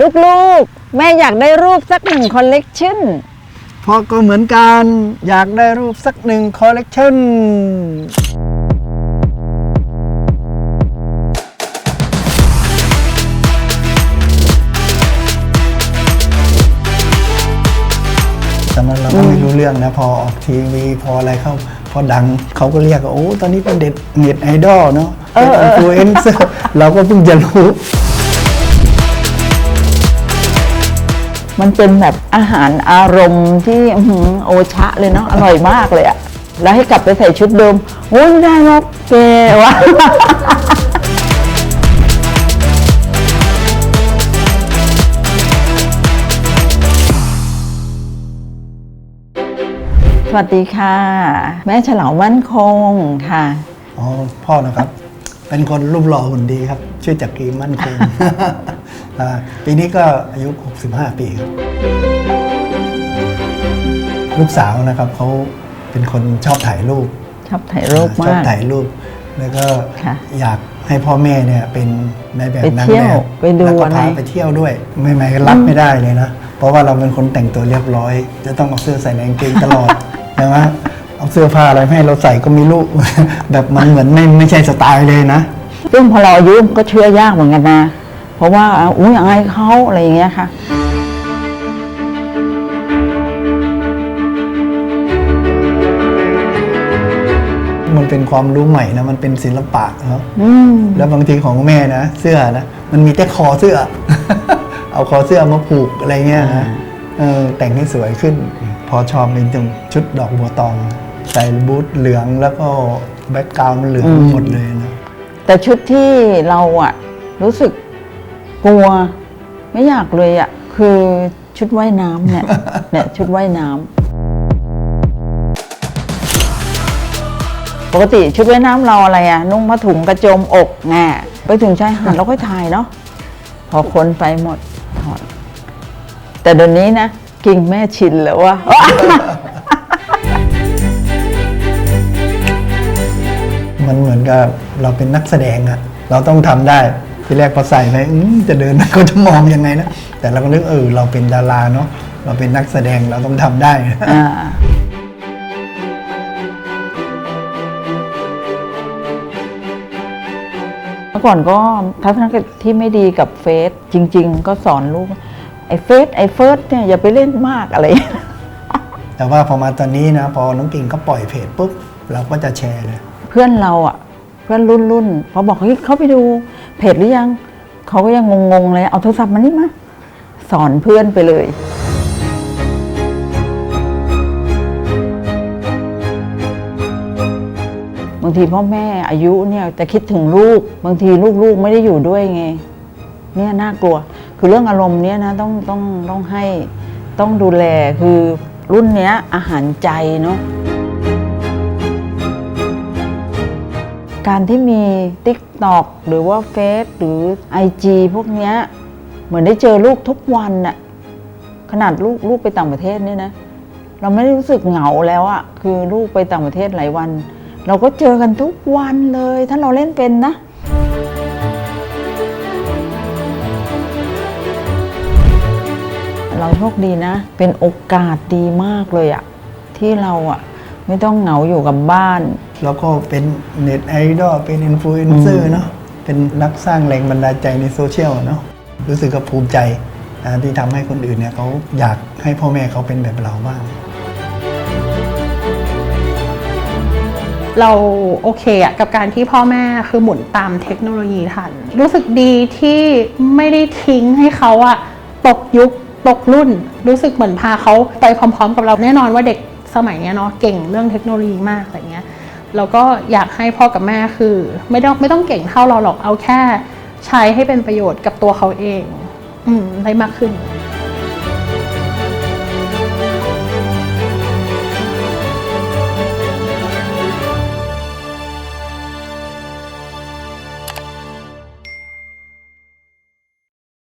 ลูกๆ แม่อยากได้รูปสักหนึ่งคอลเลกชันพ่อก็เหมือนกันอยากได้รูปสักหนึ่งคอลเลกชันตอนนั้นเราก็ไม่รู้เรื่องนะพอออกทีวีพออะไรเข้า พอดังเขาก็เรียกว่าโอ้ตอนนี้เป็นเด็ดเน็ตไอดอลเนาะเป็นอินฟลูเอนเซอร์เราก็เพิ่งจะรู้ มันเป็นแบบอาหารอารมณ์ที่โอชะเลยเนาะอร่อยมากเลยอะแล้วให้กลับไปใส่ชุดเดิมโอ้ยไม่ได้หรอกแกวะสวัสดีค่ะ แม่เฉลาวมั่นคงค่ะ อ๋อ พ่อนะครับ เป็นคนรูปหล่อหุ่นดีครับ ชื่อจักรีมั่นคงอ่าปีนี้ก็อายุ 65 ปีครับ ลูกสาวนะครับเขาเป็นคนชอบถ่ายรูป ชอบถ่ายรูปชอบมากถ่ายรูป แล้วก็ค่ะอยากให้พ่อแม่เนี่ยเป็นนายแบบไปนางเที่แบยวบไปดูแล้วก็อะไรพาไปเที่ยวด้วย ไม่ไม่รับไม่ได้เลยนะ เพราะว่าเราเป็นคนแต่งตัวเรียบร้อย จะต้องเอาเสื้อใส่ในกางเกงตลอดใช่ไหม เอาเสื้อผ้าอะไรให้เราใส่ก็ไม่รู้แบบมันเหมือนไม่ไม่ใช่สไตล์เลยนะ ซึ่งพอเราอายุก็เชื่อยากเหมือนกันนะ เพราะว่าอุ้ยอายเขาอะไรอย่างเงี้ยค่ะมันเป็นความรู้ใหม่นะ มันเป็นศิลปะเนาะอืมแล้วบางทีของแม่นะ เสื้อนะ มันมีแต่คอเสื้อ เอาคอเสื้อมาผูกอะไรเงี้ยนะเออแต่งให้สวยขึ้น พอชอบเป็นตรงชุดดอกบัวตอง ใส่บูทเหลืองแล้วก็แบ็กกราวน์เหลืองหมดเลยนะแต่ชุดที่เราอะรู้สึกกลัว ไม่อยากเลยอะคือชุดว่ายน้ำเนี่ยเนี่ยชุดว่ายน้ำปกติชุดว่ายน้ำเราอะไรอะนุ่งผ้าถุงกระโจมอกแง่ไปถึงชายหาดเราก็ถ่ายเนาะพอคนไปหมดถอดแต่เดี๋ยวนี้นะกิ่งแม่ชินแล้วว่า มันเหมือนกับเราเป็นนักแสดงอะเราต้องทำได้ทีแรกพอใส่ไปอืมจะเดินเขาจะมองยังไงนะ แต่เราก็นึกเออเราเป็นดาราเนาะเราเป็นนักแสดงเราต้องทำได้อ่าเมื่อก่อนก็ทัศนคติที่ไม่ดีกับเฟซจริง ๆ ก็สอนลูกไอ้เฟซไอ้เฟิร์สเนี่ยอย่าไปเล่นมากอะไร แต่ว่าพอมาตอนนี้นะ พอน้องกิ่งเขาปล่อยเพจปุ๊บ เราก็จะแชร์เลย เพื่อนเราอะเพื่อนรุ่นรุ่นพอบอกเฮ้ยเขาไปดูเพจหรือยังเขาก็ยังงงๆเลยเอาโทรศัพท์มานี่มาสอนเพื่อนไปเลยบางทีพ่อแม่อายุเนี่ยจะคิดถึงลูก บางทีลูกๆไม่ได้อยู่ด้วยไงเนี่ยน่ากลัว คือเรื่องอารมณ์เนี่ยนะต้องต้องต้องให้ต้องดูแลคือรุ่นเนี้ยอาหารใจเนาะ การที่มี t ิ k t o k หรือว่าเฟซหรือ IG พวกเนี้ยเหมือนได้เจอลูกทุกวันน่ะขนาดลูกลูกไปต่างประเทศเนี่ยนะ เราไม่ได้รู้สึกเหงาแล้วอะคือลูกไปต่างประเทศหลายวัน เราก็เจอกันทุกวันเลย ถ้าเราเล่นเป็นนะเราโชคดีนะ เป็นโอกาสดีมากเลยอะที่เราอะ ไม่ต้องเหงาอยู่กับบ้าน แล้วก็เป็นเน็ตไอดอลเป็นอินฟลูเอนเซอร์เนาะเป็นนักสร้างแรงบันดาลใจในโซเชียลอะเนาะรู้สึกกับภูมิใจนะที่ทำให้คนอื่นเนี่ยเขาอยากให้พ่อแม่เขาเป็นแบบเราบ้าง เราโอเคอะกับการที่พ่อแม่คือหมุนตามเทคโนโลยีทัน รู้สึกดีที่ไม่ได้ทิ้งให้เขาอะตกยุคตกรุ่น รู้สึกเหมือนพาเขาไปพร้อม ๆ กับเราแน่นอนว่าเด็ก สมัยเนี้ยเนาะเก่งเรื่องเทคโนโลยีมากอะไรเงี้ยแล้วก็อยากให้พ่อกับแม่คือ ไม่ต้องไม่ต้องเก่งเท่าเราหรอกเอาแค่ ใช้ให้เป็นประโยชน์กับตัวเขาเอง อืมได้มากขึ้น